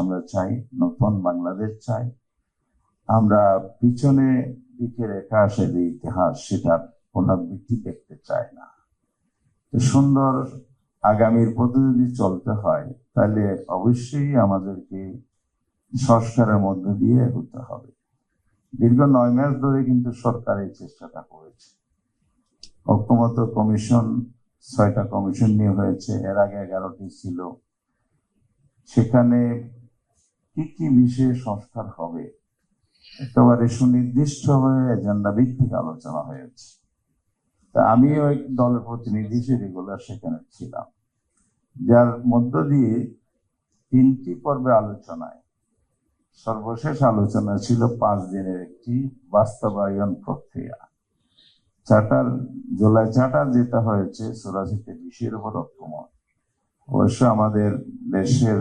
আমরা চাই, নতুন বাংলাদেশ চাই। আমরা পিছনে দিকে রেখা আসে যে ইতিহাস সেটার পুনরাবৃত্তি দেখতে চাই না। সুন্দর আগামীর পথে যদি চলতে হয়, তাহলে অবশ্যই আমাদেরকে সংস্কারের মধ্য দিয়ে এগোতে হবে। দীর্ঘ নয় মাস ধরে কিন্তু সরকার এই চেষ্টাটা করেছে। ঐক্যমত কমিশন, ছয়টা কমিশন নিয়ে হয়েছে, এর আগে এগারোটি ছিল। সেখানে কি কি বিষয়ে সংস্কার হবে? একেবারে সুনির্দিষ্টভাবে এজেন্ডা ভিত্তিক আলোচনা হয়েছে। তা আমিও এক দলের প্রতিনিধি হিসেবে রেগুলার সেখানে ছিলাম। যার মধ্য দিয়ে তিনটি পর্বে আলোচনায়, সর্বশেষ আলোচনা ছিল পাঁচ দিনের একটি বাস্তবায়ন প্রক্রিয়া। চার্টার, জুলাই চার্টার যেটা হয়েছে, চুরাশিতে বিষয়ের উপর ঐক্যমত অবশ্য আমাদের দেশের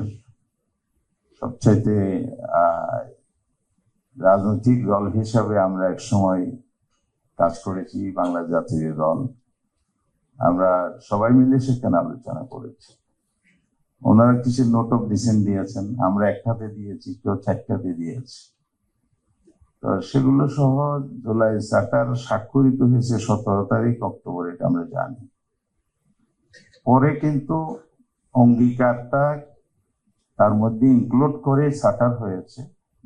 সবচাইতে রাজনৈতিক দল হিসাবে আমরা এক সময় কাজ করেছি বাংলা জাতীয় দল। আমরা সবাই মিলে সেখানে আলোচনা করেছি। ওনারা কিছু নোট অফ ডিসেন্ট দিয়েছেন। আমরা একটাতে দিয়েছি, কেউ চারটাতে দিয়েছি। তো সেগুলো সহ জুলাই চার্টার স্বাক্ষরিত হয়েছে সতেরো তারিখ, অক্টোবর এটা আমরা জানি। পরে কিন্তু অঙ্গীকারটা তার মধ্যে ইনক্লুড করে চার্টার হয়েছে।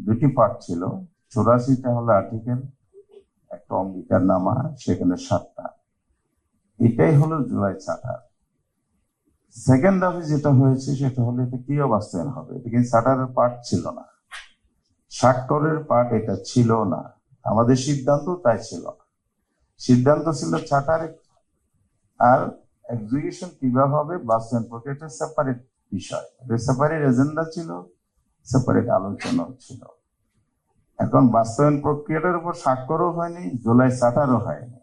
দুটি পার্ট ছিল। চৌরাশিটা হলো আর্টিকেল একটা অঙ্গীকার নামা, সেখানে সাতটা। এটাই হলো জুলাই চার্টার সেকেন্ড দাবি যেটা হয়েছে, সেটা হলো এটা কি বাস্তবায়ন হবে? এটা কিন্তু চার্টারের পার্ট ছিল না। স্বাক্ষরের পার্ট এটা ছিল না। আমাদের সিদ্ধান্ত তাই ছিল। না সিদ্ধান্ত ছিল চার্টারে আর এক্সিকিউশন কীভাবে হবে বাস্তবায়ন প্রক্রিয়াটা সেপারেট বিষয়। সেপারেট এজেন্ডা ছিল সেপারেট আলোচনা ছিল। এখন বাস্তবায়ন প্রক্রিয়াটার উপর স্বাক্ষরও হয়নি, জুলাই সাতারও হয়নি।